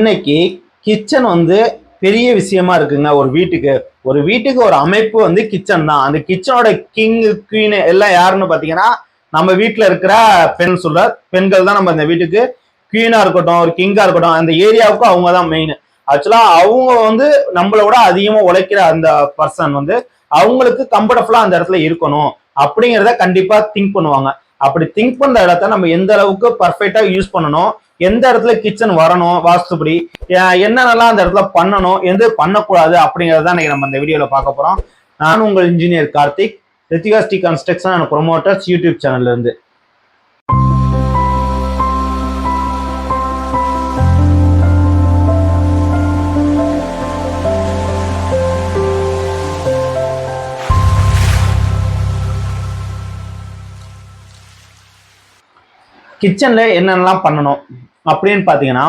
இன்னைக்கு கிச்சன் வந்து பெரிய விஷயமா இருக்குங்க. ஒரு வீட்டுக்கு. ஒரு வீட்டுக்கு ஒரு அமைப்பு வந்து கிச்சன் தான். அந்த கிச்சனோட கிங் குயின் எல்லாம் யாருன்னு பாத்தீங்கன்னா நம்ம வீட்டுல இருக்கிற பெண் சொல்ற பெண்கள் தான் நம்ம இந்த வீட்டுக்கு குயினா இருக்கட்டும் ஒரு கிங்கா இருக்கட்டும் அந்த ஏரியாவுக்கு அவங்க தான் மெயின் ஆக்சுவலா அவங்க வந்து நம்மளோட அதிகமா உழைக்கிற அந்த பர்சன் வந்து அவங்களுக்கு கம்ஃபர்டபுளா அந்த இடத்துல இருக்கணும். அப்படிங்கிறத கண்டிப்பா திங்க் பண்ணுவாங்க. அப்படி திங்க் பண்ற இடத்த நம்ம எந்த அளவுக்கு பர்ஃபெக்டா யூஸ் பண்ணணும் எந்த இடத்துல கிச்சன் வரணும் வாஸ்துபடி என்னென்னலாம் அந்த இடத்துல பண்ணணும் எந்த பண்ணக்கூடாது அப்படிங்கறத நம்ம இந்த வீடியோல பார்க்க போறோம். நான் உங்கள் engineer Karthik Rithika Sri construction and promoters YouTube சேனல்ல இருந்து. கிச்சனில் என்னென்னலாம் பண்ணணும் அப்படின்னு பார்த்தீங்கன்னா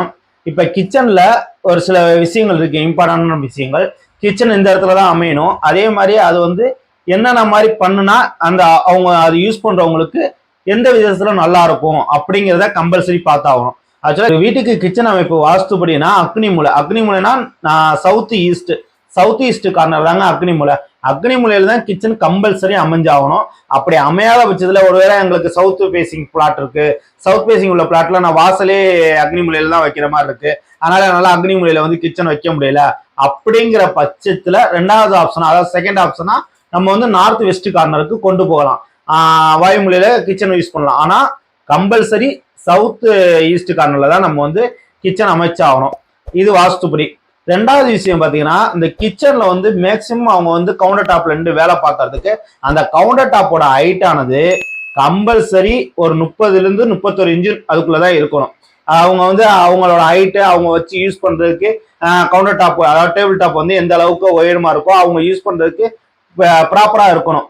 இப்போ கிச்சனில் ஒரு சில விஷயங்கள் இருக்குது இம்பார்ட்டன்டான விஷயங்கள். கிச்சன் இந்த இடத்துல தான் அமையணும். அதே மாதிரி அது வந்து என்னென்ன மாதிரி பண்ணுனா அந்த அவங்க அது யூஸ் பண்ணுறவங்களுக்கு எந்த விதத்தில் நல்லா இருக்கும் அப்படிங்கிறத கம்பல்சரி பார்த்தாகணும். ஆக்சுவலாக வீட்டுக்கு கிச்சன் அமைப்பு வாஸ்துபடினா அக்னி மூலை. அக்னி மூலைனா south east south east corner தாங்க அக்னி மூலை. அக்னி மூலையில தான் கிச்சன் கம்பல்சரி அமைஞ்சாகணும். அப்படி அமையாத பட்சத்தில் ஒருவேளை எங்களுக்கு சவுத் ஃபேஸிங் பிளாட் இருக்கு. சவுத் ஃபேசிங் உள்ள பிளாட்ல நான் வாசலே அக்னி மூலையில தான் வைக்கிற மாதிரி இருக்கு. அதனால என்னால அக்னி மூலையில வந்து கிச்சன் வைக்க முடியல. அப்படிங்கிற பட்சத்துல ரெண்டாவது ஆப்ஷன் அதாவது செகண்ட் ஆப்ஷனா நம்ம வந்து நார்த் வெஸ்ட் கார்னருக்கு கொண்டு போகலாம். வாயுமொழியில கிச்சன் யூஸ் பண்ணலாம். ஆனா கம்பல்சரி சவுத் ஈஸ்ட் கார்னர்ல தான் நம்ம வந்து கிச்சன் அமைச்சாகணும். இது வாஸ்துபடி ரெண்டாவது விஷயம் பாத்தீங்கன்னா இந்த கிச்சன்ல வந்து மேக்சிமம் அவங்க வந்து கவுண்டர் டாப்ல இருந்து வேலை பார்க்கறதுக்கு அந்த கவுண்டர் டாப்போட ஹைட் ஆனது கம்பல்சரி ஒரு முப்பதுல இருந்து முப்பத்தொரு இன்ச்சு அதுக்குள்ளதான் இருக்கணும். அவங்க வந்து அவங்களோட ஹைட்டு அவங்க வச்சு யூஸ் பண்றதுக்கு கவுண்டர் டாப் அதாவது டேபிள் டாப் வந்து எந்த அளவுக்கு உயரமா இருக்கோ அவங்க யூஸ் பண்றதுக்கு ப்ராப்பரா இருக்கணும்.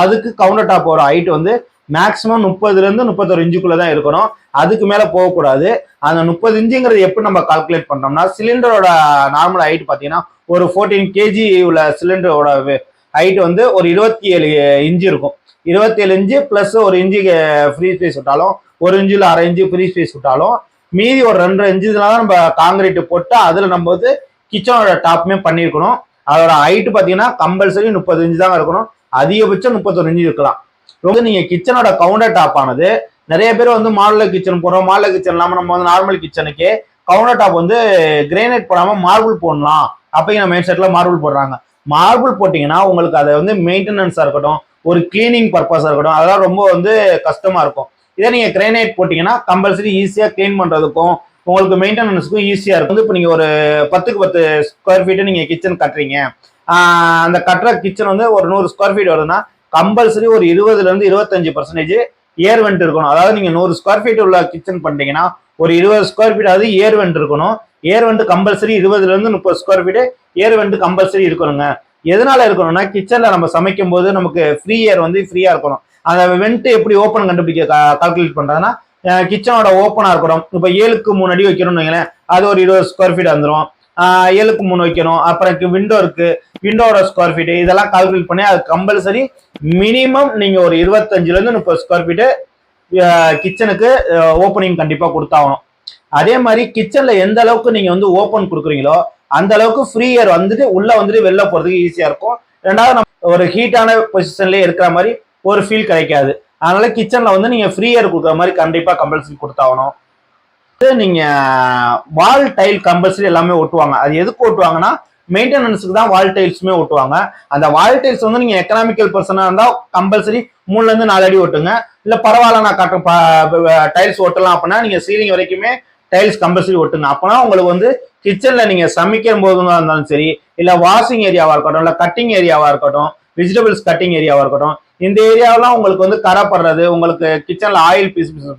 அதுக்கு கவுண்டர் டாப்போட ஹைட் வந்து மேக்ஸிமம் முப்பதுலேருந்து முப்பத்தொரு இன்ச்சுக்குள்ளே தான் இருக்கணும். அதுக்கு மேலே போகக்கூடாது. அந்த முப்பது இன்ச்சுங்கிறது எப்படி நம்ம கால்குலேட் பண்ணோம்னா சிலிண்டரோட நார்மல் ஹைட் பார்த்தீங்கன்னா ஒரு ஃபோர்டீன் கேஜி உள்ள சிலிண்டரோட ஹைட் வந்து ஒரு இருபத்தி ஏழு இன்ச்சு இருக்கும். இருபத்தி ஏழு இன்ச்சு ப்ளஸ் ஒரு இன்ச்சு ஃப்ரீ ஸ்பேஸ் விட்டாலும் ஒரு இன்ச்சில் அரை இன்ச்சு ஃப்ரீ ஸ்பேஸ் விட்டாலும் மீதி ஒரு ரெண்டரை இன்ச்சுல தான் நம்ம காங்கிரீட் போட்டு அதில் நம்ம வந்து கிச்சனோட டாப்புமே பண்ணியிருக்கணும். அதோட ஹைட்டு பார்த்தீங்கன்னா கம்பல்சரி முப்பது இன்ச்சு தான் இருக்கணும். அதிகபட்சம் முப்பத்தொரு இன்ச்சு இருக்கலாம். வந்து நீங்க கிச்சனோட கவுண்டர் டாப் ஆனது. நிறைய பேர் வந்து மாடலர் கிச்சன் போடுறோம் மாடலர் கிச்சன் இல்லாம நம்ம வந்து நார்மல் கிச்சனுக்கு கவுண்டர் டாப் வந்து கிரேனைட் போடாம மார்பிள் போடலாம். அப்படிங்கிற மைண்ட் செட்ல மார்பிள் போடுறாங்க. மார்பிள் போட்டீங்கன்னா உங்களுக்கு அதை வந்து மெயின்டெனன்ஸா இருக்கட்டும் ஒரு கிளீனிங் பர்பஸா இருக்கட்டும் அதெல்லாம் ரொம்ப வந்து கஷ்டமா இருக்கும். இதே நீங்க கிரேனைட் போட்டீங்கன்னா கம்பல்சரி ஈஸியா க்ளீன் பண்றதுக்கும் உங்களுக்கு மெயின்டெனன்ஸுக்கும் ஈஸியா இருக்கும். இப்போ நீங்க ஒரு பத்துக்கு பத்து ஸ்கொயர் ஃபீட்டு நீங்க கிச்சன் கட்டுறீங்க. அந்த கட்டுற கிச்சன் வந்து ஒரு நூறு ஸ்கொயர் ஃபீட் வருதுன்னா கம்பல்சரி ஒரு இருபதுல இருந்து இருபத்தஞ்சு பர்சன்டேஜ் ஏர் வெண்ட் இருக்கணும். அதாவது நீங்க நூறு ஸ்கொயர் ஃபீட் உள்ள கிச்சன் பண்ணிட்டீங்கன்னா ஒரு இருபது ஸ்கொயர் ஃபீட் அது ஏர் வெண்ட் இருக்கணும். ஏர் வெண்ட் கம்பல்சரி இருபதுல இருந்து முப்பது square feet air vent compulsory இருக்கணுங்க. எதனால இருக்கணும்னா கிச்சன்ல நம்ம சமைக்கும் போது நமக்கு ஃப்ரீ ஏர் வந்து ஃப்ரீயா இருக்கணும். அந்த வெண்ட் எப்படி ஓப்பன் கண்டுபிடிக்க கால்குலேட் பண்றதுன்னா கிச்சனோட ஓப்பனா இருக்கணும் இப்போ ஏழுக்கு மூணு அடி வைக்கணும்னு வைங்களேன் அது ஒரு இருபது ஸ்கொயர் ஃபீட் வந்துடும் ஏழுக்கு மூணு வைக்கணும். அப்புறம் விண்டோ இருக்கு. விண்டோட ஸ்கொயர் ஃபீட் இதெல்லாம் கால்குலேட் பண்ணி அது கம்பல்சரி மினிமம் நீங்க ஒரு இருபத்தஞ்சுல இருந்து முப்பது ஸ்கொயர் ஃபீட்டு கிச்சனுக்கு ஓப்பனிங் கண்டிப்பா கொடுத்தாகணும். அதே மாதிரி கிச்சன்ல எந்த அளவுக்கு நீங்க வந்து ஓப்பன் கொடுக்குறீங்களோ அந்த அளவுக்கு ஃப்ரீ ஏர் வந்துட்டு உள்ள வந்துட்டு வெளில போறதுக்கு ஈஸியா இருக்கும். ரெண்டாவது நம்ம ஒரு ஹீட்டான பொசிஷன்லயே இருக்கிற மாதிரி ஒரு ஃபீல் கிடைக்காது. அதனால கிச்சன்ல வந்து நீங்க ஃப்ரீ ஏர் கொடுக்குற மாதிரி கண்டிப்பா கம்பல்சரி கொடுத்தாகணும். நீங்க வால் டைல் கம்பல்சரி எல்லாமே ஒட்டுவாங்க. அது எதுக்கு ஓட்டுவாங்கன்னா மெயின்டெனன்ஸுக்கு தான் வால் டைல்ஸுமே ஒட்டுவாங்க. அந்த வால் டைல்ஸ் வந்து நீங்க எக்கனாமிக்கல் பர்சனா இருந்தா கம்பல்சரி மூணுல இருந்து நாலு அடி ஒட்டுங்க. இல்ல பரவாயில்ல நான் கட்ட டைல்ஸ் ஒட்டலாம் அப்படின்னா நீங்க சீலிங் வரைக்குமே டைல்ஸ் கம்பல்சரி ஒட்டுங்க. அப்பனா உங்களுக்கு வந்து கிச்சன்ல நீங்க சமைக்கும் போதுமா இருந்தாலும் சரி இல்ல வாஷிங் ஏரியாவா இருக்கட்டும் இல்ல கட்டிங் ஏரியாவா இருக்கட்டும் வெஜிடபிள்ஸ் கட்டிங் ஏரியாவா இருக்கட்டும் இந்த ஏரியாவெல்லாம் உங்களுக்கு வந்து கரப்படுறது உங்களுக்கு கிச்சனில் ஆயில் பீஸ் பீஸ்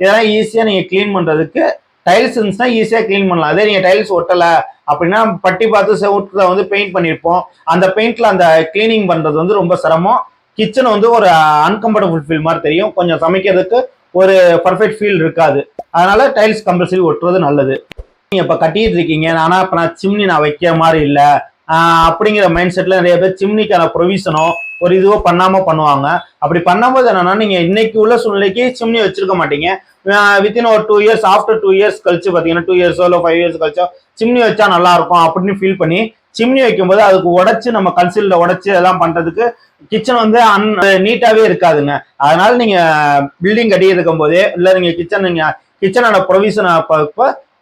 இதெல்லாம் ஈஸியாக நீங்கள் க்ளீன் பண்ணுறதுக்கு டைல்ஸ் இருந்துச்சுன்னா ஈஸியாக க்ளீன் பண்ணலாம். அதே நீங்கள் டைல்ஸ் ஒட்டலை அப்படின்னா பட்டி பார்த்து செவுட்டில் வந்து பெயிண்ட் பண்ணியிருப்போம் அந்த பெயிண்டில் அந்த க்ளீனிங் பண்ணுறது வந்து ரொம்ப சிரமம். கிச்சன் வந்து ஒரு அன்கம்ஃபர்டபுள் ஃபீல் மாதிரி தெரியும். கொஞ்சம் சமைக்கிறதுக்கு ஒரு பர்ஃபெக்ட் ஃபீல் இருக்காது. அதனால டைல்ஸ் கம்பல்சரி ஒட்டுறது நல்லது. நீங்கள் இப்போ கட்டிட்டு இருக்கீங்க. ஆனால் இப்போ நான் சிம்னி நான் வைக்கிற மாதிரி இல்லை. அப்படிங்கிற மைண்ட் செட்டில் நிறைய பேர் சிம்னிக்கான ப்ரொவிஷனோ ஒரு இதுவோ பண்ணாம பண்ணுவாங்க. அப்படி பண்ணும்போது என்னன்னா நீங்க இன்னைக்கு உள்ள சூழ்நிலைக்கு சிம்னி வச்சிருக்க மாட்டீங்க. வித்தின் ஒரு two years after two years கழிச்சு பார்த்தீங்கன்னா டூ இயர்ஸோ இல்லை ஃபைவ் இயர்ஸ் கழிச்சோ சிம்னி வச்சா நல்லா இருக்கும் அப்படின்னு ஃபீல் பண்ணி சிம்னி வைக்கும்போது அதுக்கு உடச்சு நம்ம கன்சில்ல உடச்சு எல்லாம் பண்றதுக்கு கிச்சன் வந்து அன் நீட்டாவே இருக்காதுங்க. அதனால நீங்க பில்டிங் கட்டி இருக்கும் போதே இல்ல நீங்க கிச்சன் நீங்க கிச்சனோட ப்ரொவிஷன்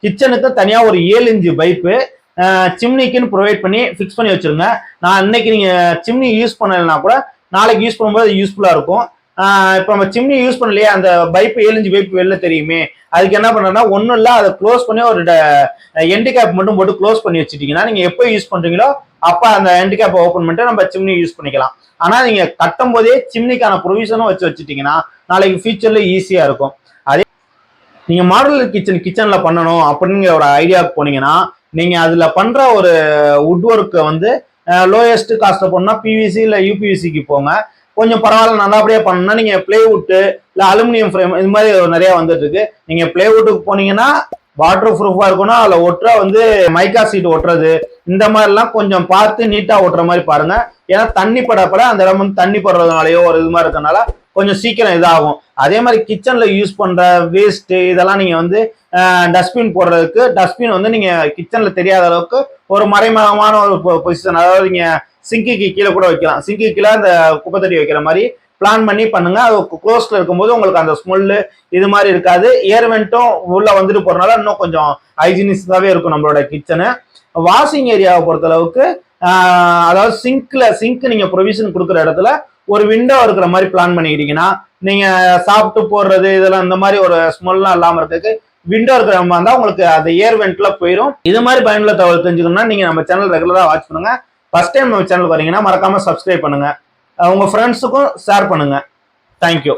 கிச்சனுக்கு தனியா ஒரு ஏழு இன்ச்சு பைப்பு சிம்னிக்குன்னு ப்ரொவைட் பண்ணி ஃபிக்ஸ் பண்ணி வச்சுருங்க. நான் இன்னைக்கு நீங்கள் சிம்னி யூஸ் பண்ணலைன்னா கூட நாளைக்கு யூஸ் பண்ணும்போது அது யூஸ்ஃபுல்லாக இருக்கும். இப்போ நம்ம சிம்னி யூஸ் பண்ணலையே அந்த பைப்பு ஏழு பைப்பு பைப் வெளில தெரியுமே. அதுக்கு என்ன பண்ணுறேன்னா ஒன்றும் இல்லை அதை க்ளோஸ் பண்ணி ஒரு எண்டு கேப் மட்டும் போட்டு க்ளோஸ் பண்ணி வச்சுட்டிங்கன்னா நீங்கள் எப்போ யூஸ் பண்ணுறீங்களோ அப்போ அந்த எண்டு கேப்பை ஓப்பன் பண்ணிட்டு நம்ம சிம்னி யூஸ் பண்ணிக்கலாம். ஆனால் நீங்கள் கட்டும் போதே சிம்னிக்கான ப்ரொவிஷனும் வச்சு வச்சுட்டிங்கன்னா நாளைக்கு ஃபியூச்சரில் ஈஸியாக இருக்கும். அதே நீங்கள் மாடலர் கிச்சன் கிச்சனில் பண்ணணும் அப்படிங்கிற ஒரு ஐடியாவுக்கு போனீங்கன்னா நீங்கள் அதில் பண்ணுற ஒரு வுட் ஒர்க்கை வந்து லோயஸ்ட் காஸ்ட்டை போனா பிவிசி இல்லை யூபிவிசிக்கு போங்க. கொஞ்சம் பரவாயில்ல நல்லபடியா பண்ணணும்னா நீங்க பிளேவுட்டு இல்ல அலுமினியம் ஃப்ரேம் இது மாதிரி நிறைய வந்துட்டு இருக்கு. நீங்க பிளேவுட்டுக்கு போனீங்கன்னா வாட்டர் ப்ரூஃபா இருக்கணும் அதுல ஒட்டுற வந்து மைக்கா சீட் ஒட்டுறது. இந்த மாதிரிலாம் கொஞ்சம் பார்த்து நீட்டா ஒட்டுற மாதிரி பாருங்க. ஏன்னா தண்ணி படப்பட அந்த இடம் வந்து தண்ணி படுறதுனாலயோ ஒரு இது மாதிரி இருக்கனால கொஞ்சம் சீக்கிரம் இதாகும். அதே மாதிரி கிச்சன்ல யூஸ் பண்ற வேஸ்ட் இதெல்லாம் நீங்க வந்து டஸ்ட்பின் போடுறதுக்கு டஸ்ட்பின் வந்து நீங்க கிச்சன்ல தெரியாத அளவுக்கு ஒரு மறைமுகமான ஒரு பொசிஷன் அதாவது நீங்க சிங்கிக்கு கீழே கூட வைக்கலாம். சிங்கிக்கு கீழே அந்த குப்பை தட்டி வைக்கிற மாதிரி பிளான் பண்ணி பண்ணுங்க. அது க்ளோஸ்ல இருக்கும்போது உங்களுக்கு அந்த ஸ்மெல்லு இது மாதிரி இருக்காது. ஏர்வெண்ட்டும் உள்ள வந்துட்டு போறதுனால இன்னும் கொஞ்சம் ஹைஜீனிஸ்டாவே இருக்கும் நம்மளோட கிச்சனு வாஷிங் ஏரியாவை பொறுத்த அளவுக்கு அதாவது சிங்க்ல சிங்க் நீங்க ப்ரொவிஷன் கொடுக்குற இடத்துல ஒரு விண்டோ இருக்கிற மாதிரி பிளான் பண்ணிக்கிட்டீங்கன்னா நீங்க சாப்பிட்டு போடுறது இதெல்லாம் இந்த மாதிரி ஒரு ஸ்மெல்லாம் இல்லாம இருக்கிறதுக்கு விண்டோ இருக்கிற மாதிரி இருந்தால் உங்களுக்கு அந்த ஏர் வெண்ட்ல போயிடும் இது மாதிரி பயனுள்ள தகவல் தெரிஞ்சுக்கணும்னா நீங்க நம்ம சேனல் ரெகுலரா வாட்ச் பண்ணுங்க. ஃபர்ஸ்ட் டைம் நம்ம சேனல் வரீங்கன்னா மறக்காம சப்ஸ்கிரைப் பண்ணுங்க. உங்கள் ஃப்ரெண்ட்ஸுக்கும் ஷேர் பண்ணுங்கள் தேங்க்யூ